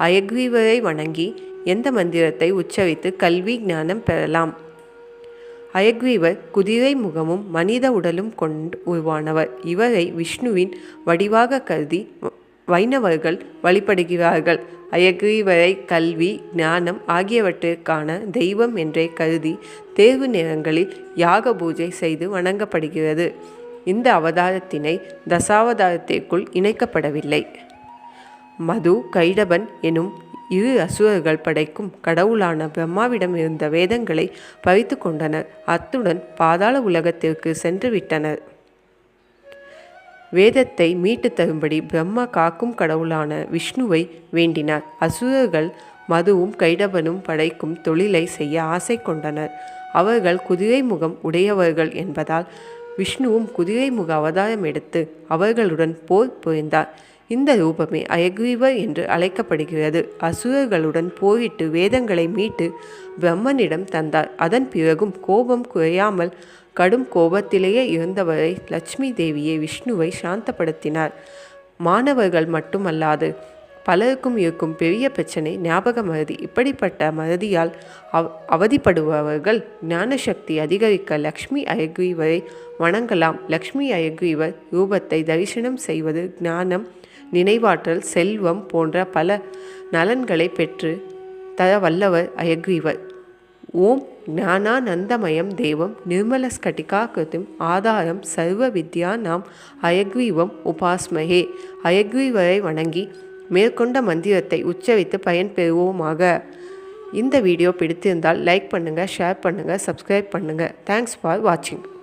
அயக்ரீவரை வணங்கி எந்த மந்திரத்தை உச்சரித்து கல்வி ஞானம் பெறலாம்? அயக்ரீவர் குதிரை முகமும் மனித உடலும் கொண்டு உருவானவர். இவரை விஷ்ணுவின் வடிவாக கருதி வ- வைணவர்கள் வழிபடுகிறார்கள். அயக்ரீவரை கல்வி ஞானம் ஆகியவற்றிற்கான தெய்வம் என்றே கருதி தேர்வு நேரங்களில் யாக பூஜை செய்து வணங்கப்படுகிறது. இந்த அவதாரத்தினை தசாவதாரத்திற்குள் இணைக்கப்படவில்லை. மது கைடபன் எனும் இரு அசுரர்கள் படைக்கும் கடவுளான பிரம்மாவிடம் இருந்த வேதங்களை பறித்து கொண்டனர். அத்துடன் பாதாள உலகத்திற்கு சென்று விட்டனர். வேதத்தை மீட்டு தரும்படி பிரம்மா காக்கும் கடவுளான விஷ்ணுவை வேண்டினார். அசுரர்கள் மதுவும் கைடபனும் படைக்கும் தொழிலை செய்ய ஆசை கொண்டனர். அவர்கள் குதிரை முகம் உடையவர்கள் என்பதால் விஷ்ணுவும் குதிரை முக அவதாரம் எடுத்து அவர்களுடன் போர் புரிந்தார். இந்த ரூபமே அயக்ரீவர் என்று அழைக்கப்படுகிறது. அசுரர்களுடன் போரிட்டு வேதங்களை மீட்டு பிரம்மனிடம் தந்தார். அதன் பிறகும் கோபம் குறையாமல் கடும் கோபத்திலேயே இருந்தவரை லட்சுமி தேவியை விஷ்ணுவை சாந்தப்படுத்தினார். மாணவர்கள் மட்டுமல்லாது பலருக்கும் இருக்கும் பெரிய பிரச்சனை ஞாபக மறதி. இப்படிப்பட்ட மறதியால் அவ அவதிப்படுபவர்கள் ஞான சக்தி அதிகரிக்க லக்ஷ்மி அயக்ரீவரை வணங்கலாம். லக்ஷ்மி அயக்ரீவர் ரூபத்தை தரிசனம் செய்வது ஞானம் நினைவாற்றல் செல்வம் போன்ற பல நலன்களை பெற்று தர வல்லவர் அயக்ரீவர் ஓம் ஞானானந்தமயம் தேவம் நிர்மலஸ்கட்டிகாகிருதிம் ஆதாரம் சர்வ வித்யா நாம் அயக்ரீவம் உபாஸ்மஹே. அயக்ரீவரை வணங்கி மேற்கொண்ட மந்திரத்தை உச்சரித்து பயன்பெறுவோமாக இந்த வீடியோ பிடித்திருந்தால் லைக் பண்ணுங்கள் ஷேர் பண்ணுங்கள் சப்ஸ்கிரைப் பண்ணுங்கள் தேங்க்ஸ் ஃபார் வாட்சிங்